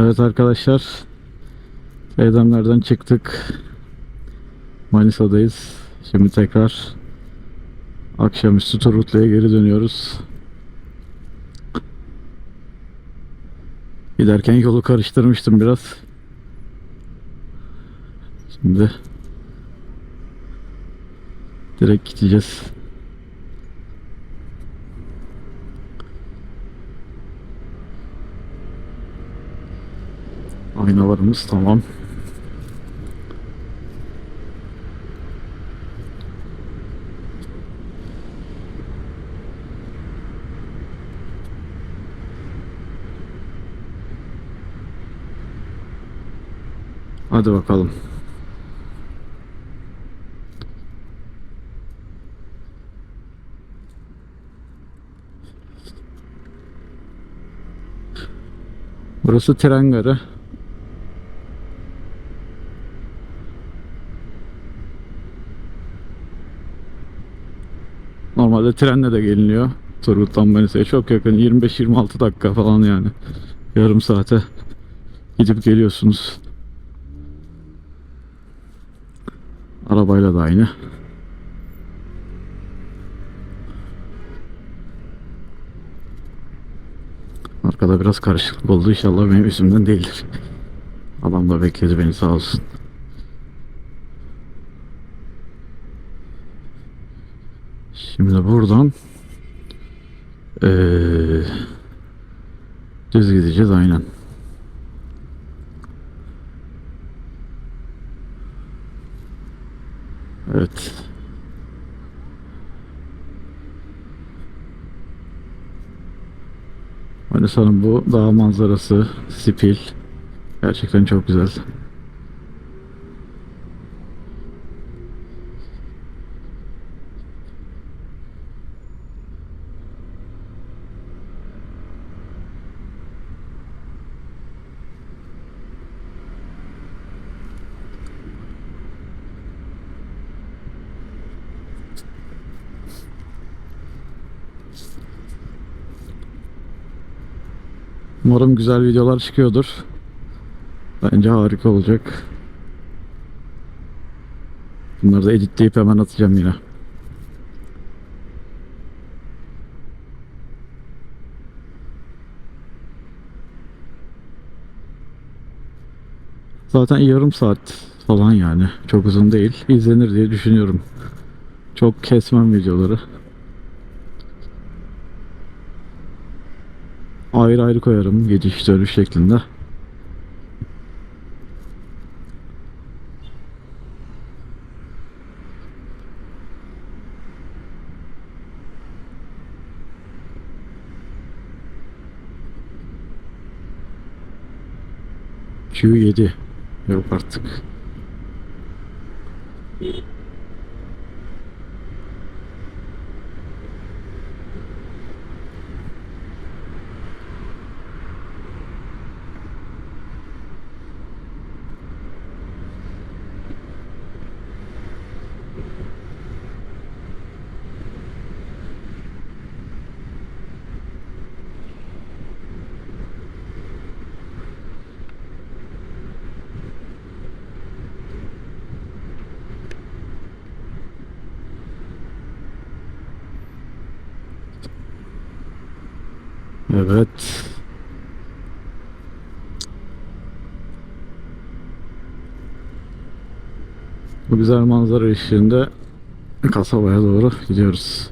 Evet arkadaşlar. Teyzemlerden çıktık. Manisa'dayız. Şimdi tekrar akşamüstü Turgutlu'ya geri dönüyoruz. Giderken yolu karıştırmıştım biraz. Şimdi direkt gideceğiz. Aynalarımız tamam. Hadi bakalım. Burası tren garı. Normalde trenle de geliniyor. Turgut'tan Manisa'ya çok yakın. 25-26 dakika falan yani. Yarım saate gidip geliyorsunuz. Arabayla da aynı. Arkada biraz karışıklık oldu. İnşallah benim yüzümden değildir. Adam da bekledi beni sağ olsun. Şimdi buradan eee, düz gideceğiz aynen. Evet. Manisa'nın bu dağ manzarası, Spil gerçekten çok güzel. Umarım güzel videolar çıkıyordur. Bence harika olacak. Bunları da editleyip hemen atacağım yine. Zaten yarım saat falan yani. Çok uzun değil. İzlenir diye düşünüyorum. Çok kesmem videoları. Ayrı ayrı koyarım dönüş şeklinde. Q7 yok artık. Evet. Bu güzel manzara eşliğinde kasabaya doğru gidiyoruz.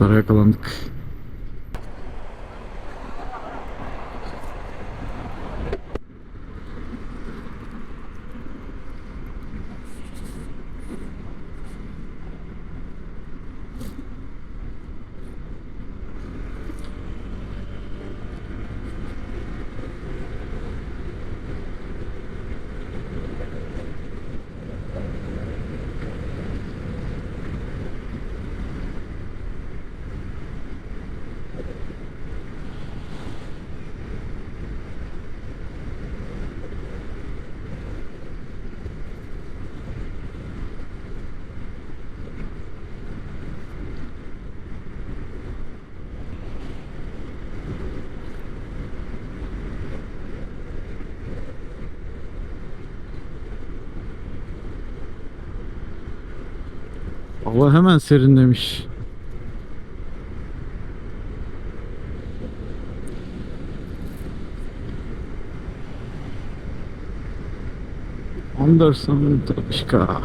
Işıklara yakalandık. Hava hemen serinlemiş. Anderson Tapışka.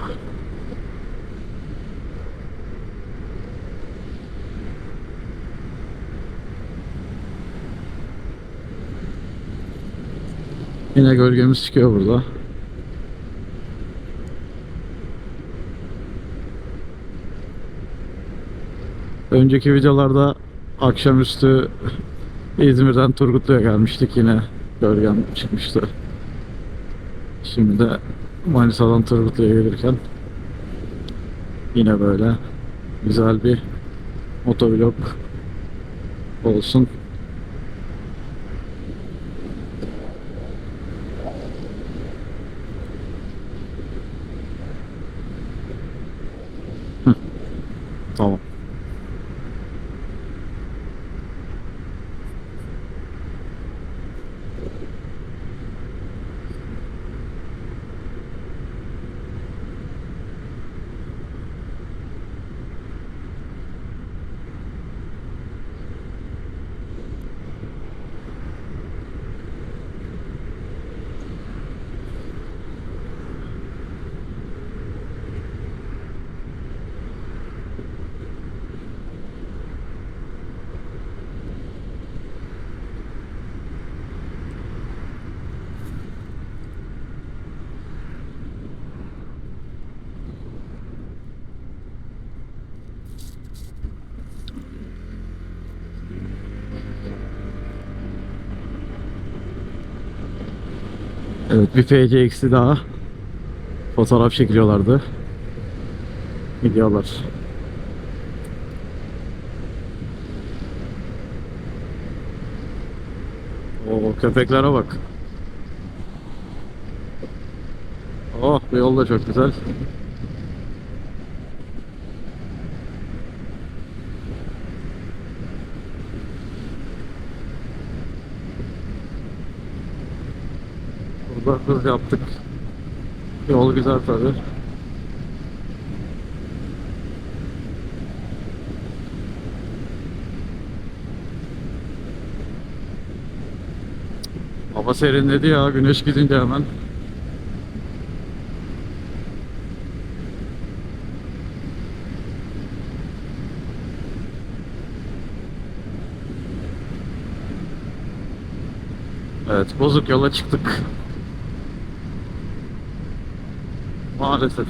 Yine gölgemiz çıkıyor burada. Önceki videolarda akşamüstü İzmir'den Turgutlu'ya gelmiştik yine gölgem çıkmıştı. Şimdi de Manisa'dan Turgutlu'ya gelirken yine böyle güzel bir motovlog olsun. Hı. Tamam. Evet bir PCX'i daha fotoğraf çekiliyorlardı. Gidiyorlar. Oo köpeklere bak. Oh bu yol da çok güzel. Burada hız yaptık. Yol güzel tabi. Hava serinledi ya güneş gidince hemen. Evet bozuk yola çıktık. Maalesef.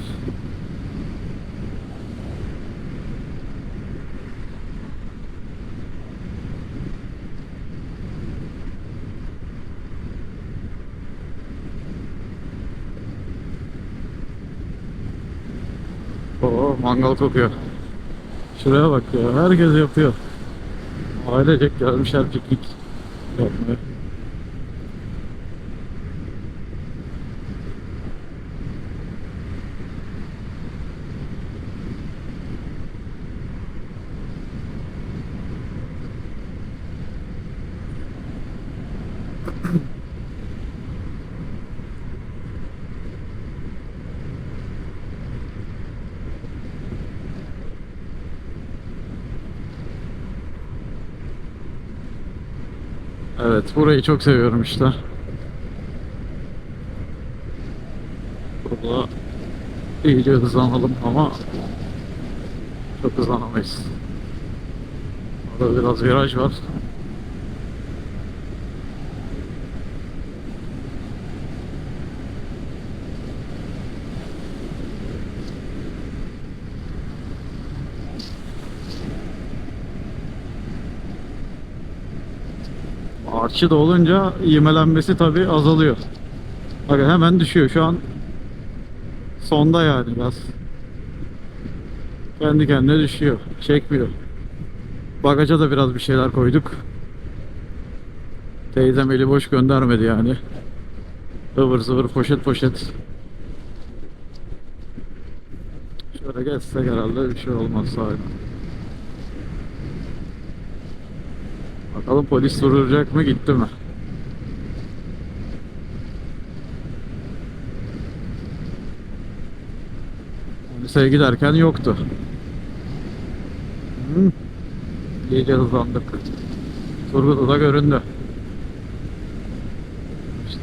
Mangal kokuyor. Şuraya bak ya herkes yapıyor. Ailecek gelmişler piknik yapmaya. Evet burayı çok seviyorum işte. Burada iyice hızlanalım ama çok hızlanamayız. Orada biraz viraj var. Artçı da olunca imelenmesi tabi azalıyor. Bak hemen düşüyor şu an sonda yani gaz. Kendi kendine düşüyor. Çekmiyor. Bagaja da biraz bir şeyler koyduk. Teyzem eli boş göndermedi yani. Ivır zıvır poşet poşet. Şöyle geçsek herhalde bir şey olmaz sahip. Bakalım polis duracak mı gitti mi? Polise giderken yoktu. Hı. İyice hızlandık. Turgut'u da göründü. İşte.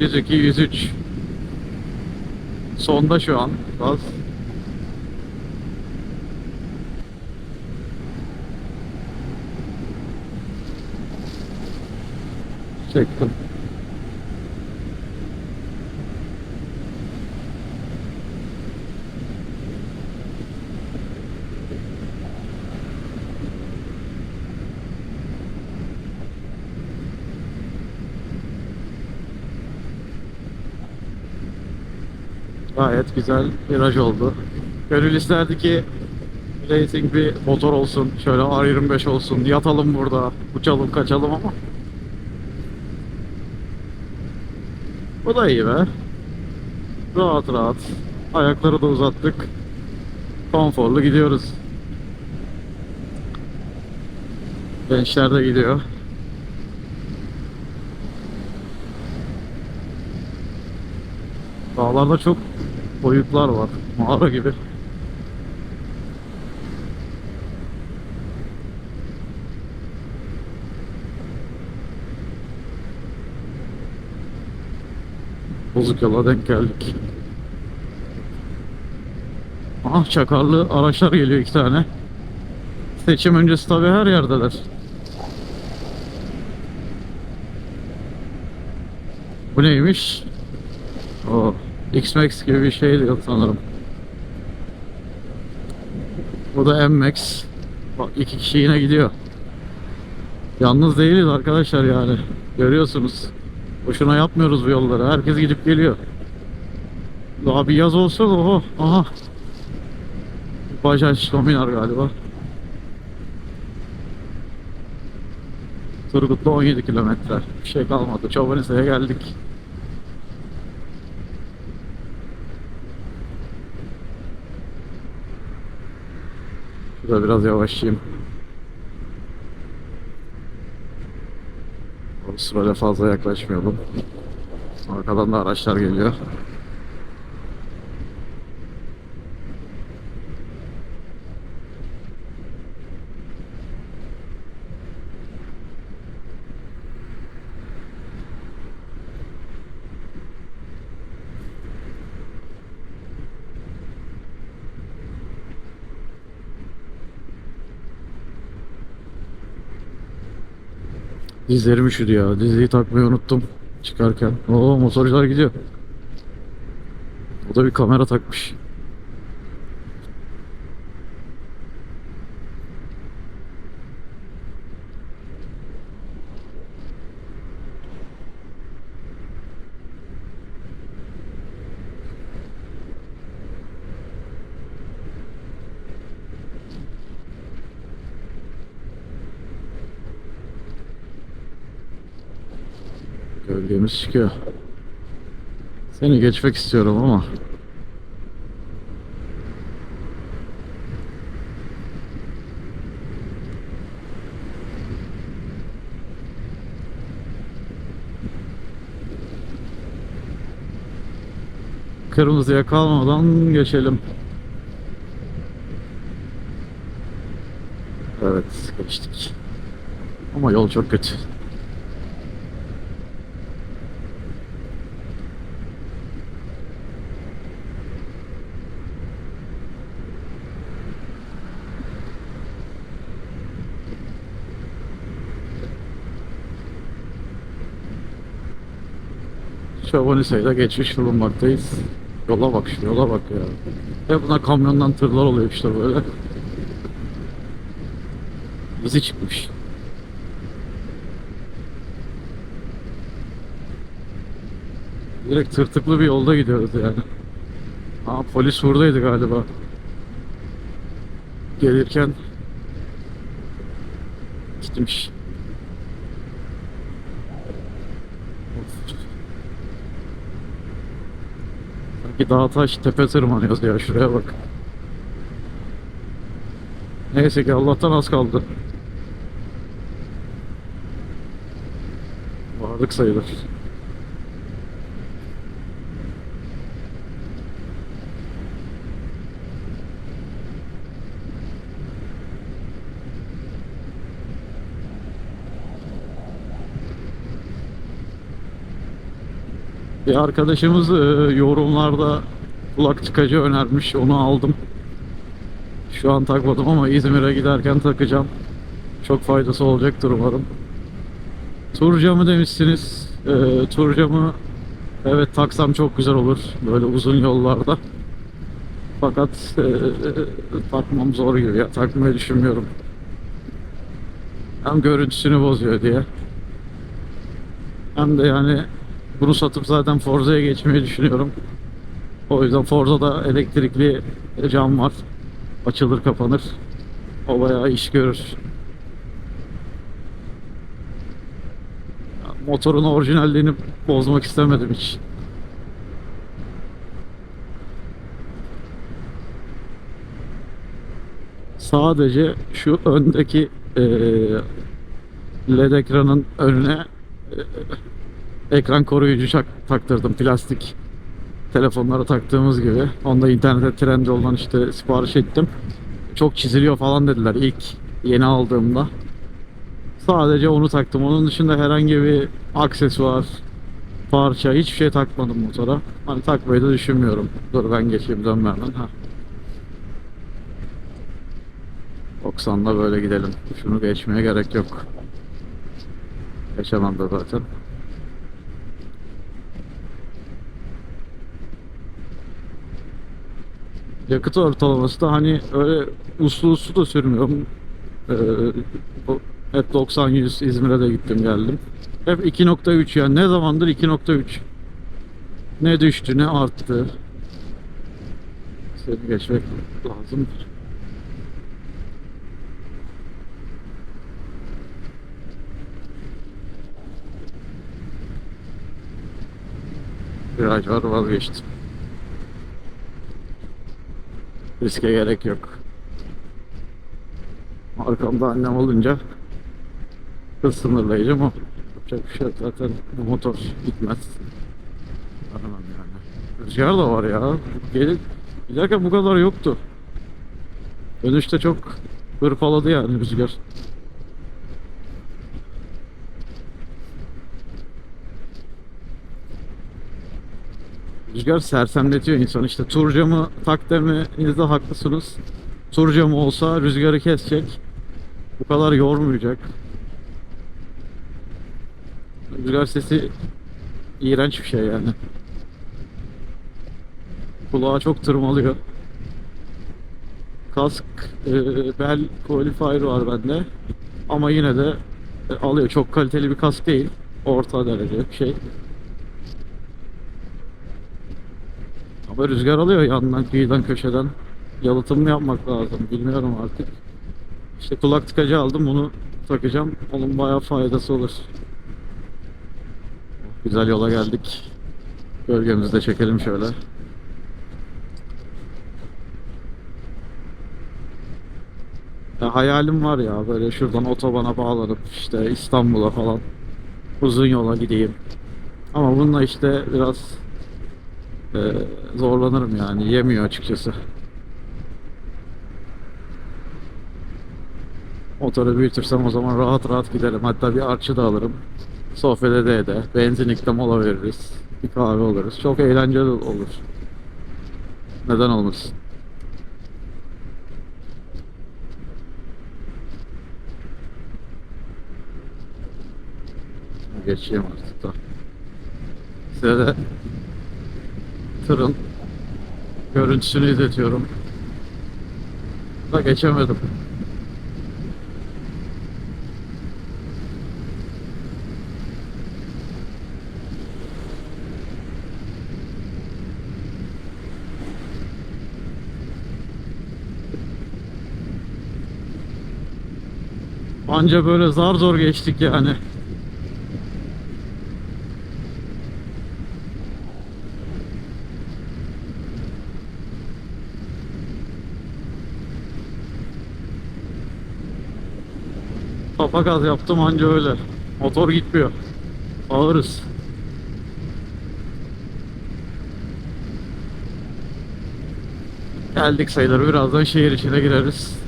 102, 103. Sonda şu an. Gaz. Çektim. Gayet güzel viraj oldu. Gönül isterdi ki racing bir motor olsun. Şöyle R25 olsun. Yatalım burada. Uçalım kaçalım ama. Bu da iyi be. Rahat rahat. Ayakları da uzattık. Konforlu gidiyoruz. Gençler de gidiyor. Dağlarda çok boyutlar var. Mağara gibi. Bozuk yola denk geldik. Ah çakarlı araçlar geliyor iki tane. Seçim öncesi tabi her yerdeler. Bu neymiş? O X-Max gibi bir şey diyor sanırım. Bu da M-Max. Bak iki kişi yine gidiyor. Yalnız değiliz arkadaşlar yani. Görüyorsunuz. Boşuna yapmıyoruz bu yolları. Herkes gidip geliyor. Daha bir yaz olsa oho aha. Bajaj Dominar galiba. Turgut'ta 17 kilometre. Bir şey kalmadı. Çobanise'ye geldik. Şurada biraz yavaşlayayım. O sırayla fazla yaklaşmayalım. Arkadan da araçlar geliyor. Dizlerim üşüdü ya. Dizliği takmayı unuttum çıkarken. Oo motorcular gidiyor. O da bir kamera takmış. Gölgemiz çıkıyor. Seni geçmek istiyorum ama Kırmızıya kalmadan geçelim. Evet, geçtik. Ama yol çok kötü. Şabonise'yle geçmiş bulunmaktayız. Yola bak şu yola bak ya. Ve buna kamyondan tırlar oluyor işte böyle. Bizi çıkmış. Direkt tırtıklı bir yolda gidiyoruz yani. Aa polis buradaydı galiba. Gelirken gitmiş. Sanki dağ taş tepe tırmanıyoruz ya şuraya bak. Neyse ki Allah'tan az kaldı. Vardık sayılır. Bir arkadaşımız e, yorumlarda kulak tıkacı önermiş. Onu aldım. Şu an takmadım ama İzmir'e giderken takacağım. Çok faydası olacaktır umarım. Tur camı demişsiniz. E, tur camı evet taksam çok güzel olur. Böyle uzun yollarda. Fakat e, takmam zor gibi ya. Takmayı düşünmüyorum. Hem görüntüsünü bozuyor diye. Hem de yani bunu satıp zaten Forza'ya geçmeyi düşünüyorum. O yüzden Forza'da elektrikli cam var. Açılır kapanır. O bayağı iş görür. Motorun orijinalliğini bozmak istemedim hiç. Sadece şu öndeki eee LED ekranın önüne eee, ekran koruyucu çak- taktırdım plastik telefonlara taktığımız gibi. Onda internette trend olan işte sipariş ettim. Çok çiziliyor falan dediler ilk yeni aldığımda. Sadece onu taktım. Onun dışında herhangi bir aksesuar, parça hiçbir şey takmadım motora. Hani takmayı da düşünmüyorum. Dur ben geçeyim dönmem ben. Ha. 90'da böyle gidelim. Şunu geçmeye gerek yok. Geçemem de zaten. Yakıt ortalaması da hani öyle uslu uslu da sürmüyorum. Ee, hep 90-100 İzmir'e de gittim geldim. Hep 2.3 yani ne zamandır 2.3. Ne düştü ne arttı. Seni geçmek lazım. Viraj var vazgeçtim. Riske gerek yok. Arkamda annem olunca hız sınırlayıcı ama yapacak bir şey zaten bu motor gitmez. Aramam yani. Rüzgar da var ya. Gelin giderken bu kadar yoktu. Dönüşte çok hırpaladı yani rüzgar. Rüzgar sersemletiyor insan işte tur camı tak demenizde haklısınız. Tur camı olsa rüzgarı kesecek. Bu kadar yormayacak. Rüzgar sesi iğrenç bir şey yani. Kulağa çok tırmalıyor. Kask e, bel qualifier var bende. Ama yine de e, alıyor. Çok kaliteli bir kask değil. Orta derece bir şey. Ama rüzgar alıyor yandan, kıyıdan, köşeden. Yalıtım mı yapmak lazım bilmiyorum artık. İşte kulak tıkacı aldım bunu takacağım. Onun bayağı faydası olur. Güzel yola geldik. Gölgemizde çekelim şöyle. Ya hayalim var ya böyle şuradan otobana bağlanıp işte İstanbul'a falan uzun yola gideyim. Ama bununla işte biraz ee, zorlanırım yani. Yemiyor açıkçası. Motoru büyütürsem o zaman rahat rahat giderim. Hatta bir arçı da alırım. Sohbet ede ede. Benzinlikte mola veririz. Bir kahve oluruz. Çok eğlenceli olur. Neden olmasın? Geçeyim artık da. Size de tırın görüntüsünü izletiyorum. Da geçemedim. Anca böyle zar zor geçtik yani. Kapak az yaptım anca öyle. Motor gitmiyor. Ağırız. Geldik sayıları birazdan şehir içine gireriz.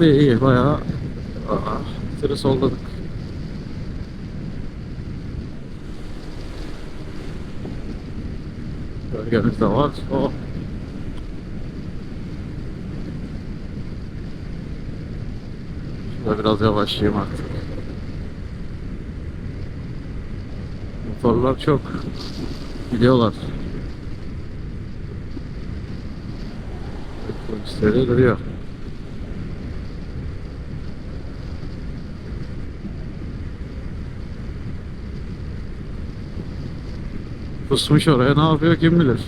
İyi iyi bayağı tırı solladık. Gölgemiz de var. Oh. Şurada biraz yavaşlayayım artık. Motorlar çok. Gidiyorlar. Polisleri duruyor. Pusmuş oraya ne yapıyor kim bilir.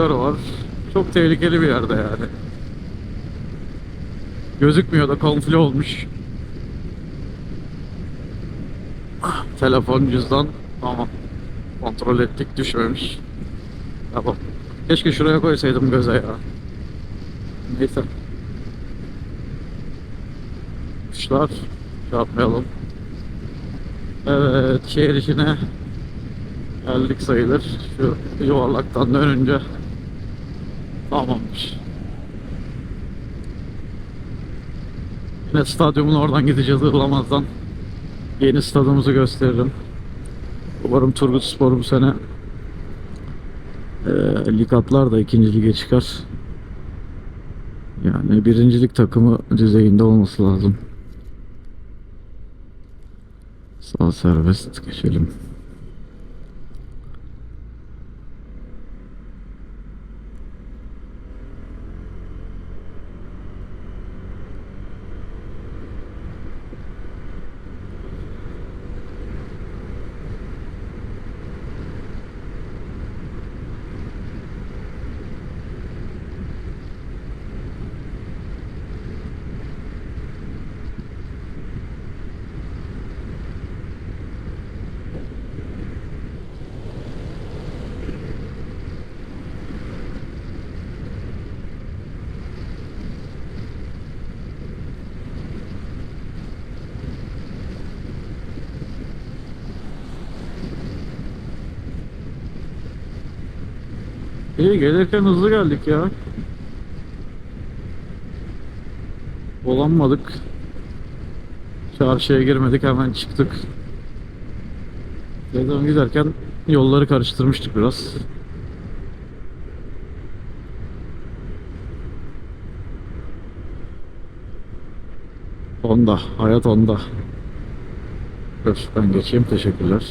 Traktör var. Çok tehlikeli bir yerde yani. Gözükmüyor da konfli olmuş. Telefon, cüzdan. Tamam. Kontrol ettik düşmemiş. Tamam. Keşke şuraya koysaydım göze ya. Neyse. Kuşlar. Şey yapmayalım. Evet şehir içine geldik sayılır. Şu yuvarlaktan dönünce tamammış. Yine stadyumun oradan gideceğiz Ihlamaz'dan. Yeni stadımızı gösteririm. Umarım Turgut Spor bu sene e, lig atlar da ikinci lige çıkar. Yani birincilik takımı düzeyinde olması lazım. Sağ serbest geçelim. İyi gelirken hızlı geldik ya. Dolanmadık. Çarşıya girmedik hemen çıktık. Dedim giderken yolları karıştırmıştık biraz. Onda, hayat onda. Dur ben geçeyim teşekkürler.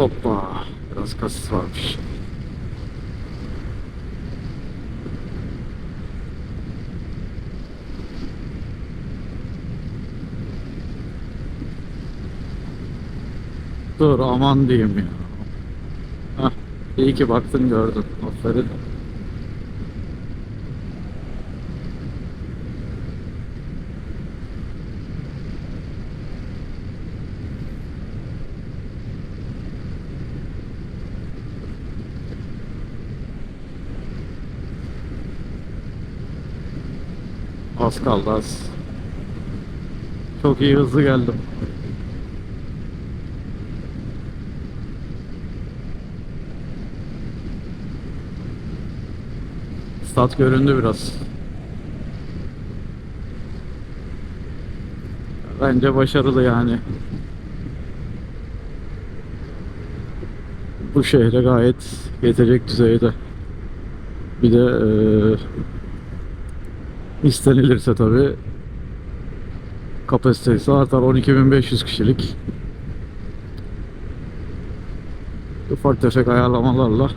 Hoppa. Biraz kasis varmış. Dur aman diyeyim ya. Hah, iyi ki baktın gördün. Aferin. Az kaldı az. Çok iyi hızlı geldim. Stat göründü biraz. Bence başarılı yani. Bu şehre gayet yetecek düzeyde. Bir de eee istenilirse tabi kapasitesi artar 12.500 kişilik ufak tefek ayarlamalarla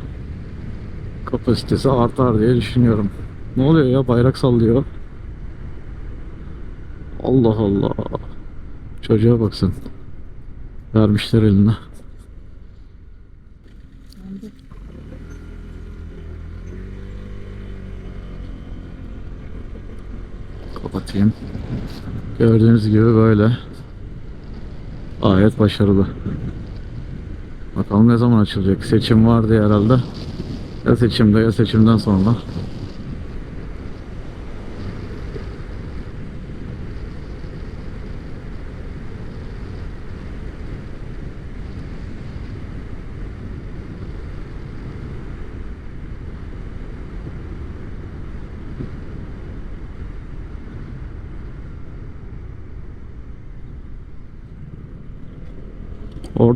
kapasitesi artar diye düşünüyorum. Ne oluyor ya bayrak sallıyor. Allah Allah. Çocuğa baksın. Vermişler eline. Kapatayım. Gördüğünüz gibi böyle. Gayet başarılı. Bakalım ne zaman açılacak. Seçim vardı herhalde. Ya seçimde ya seçimden sonra.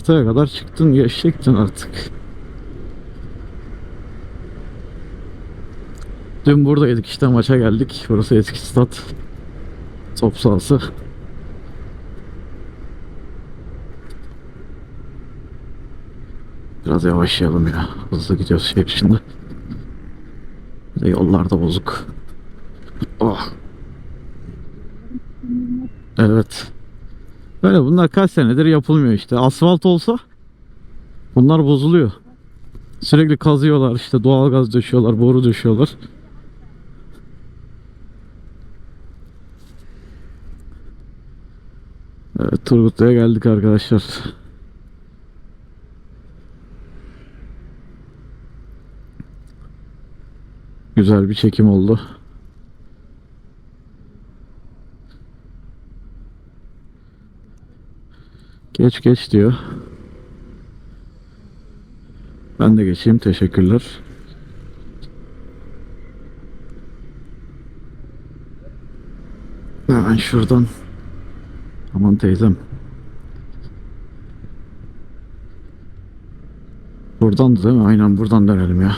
Ortaya kadar çıktın geçecektin artık. Dün buradaydık işte maça geldik. Burası eski stat. Top sahası. Biraz yavaşlayalım ya. Hızlı gidiyoruz şehir içinde. Bir de Yollar da bozuk. Oh. Evet. Böyle bunlar kaç senedir yapılmıyor işte. Asfalt olsa bunlar bozuluyor. Sürekli kazıyorlar işte doğalgaz döşüyorlar, boru döşüyorlar. Evet Turgutlu'ya geldik arkadaşlar. Güzel bir çekim oldu. Geç geç diyor. Ben de geçeyim. Teşekkürler. Hemen şuradan. Aman teyzem. Buradan da değil mi? Aynen buradan dönelim ya.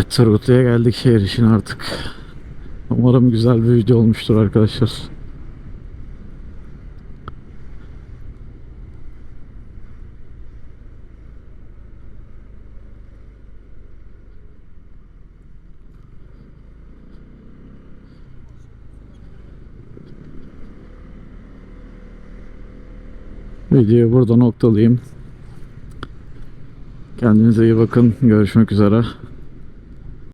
Evet Turgutlu'ya geldik şehir için artık. Umarım güzel bir video olmuştur arkadaşlar. Videoyu burada noktalayayım. Kendinize iyi bakın. Görüşmek üzere.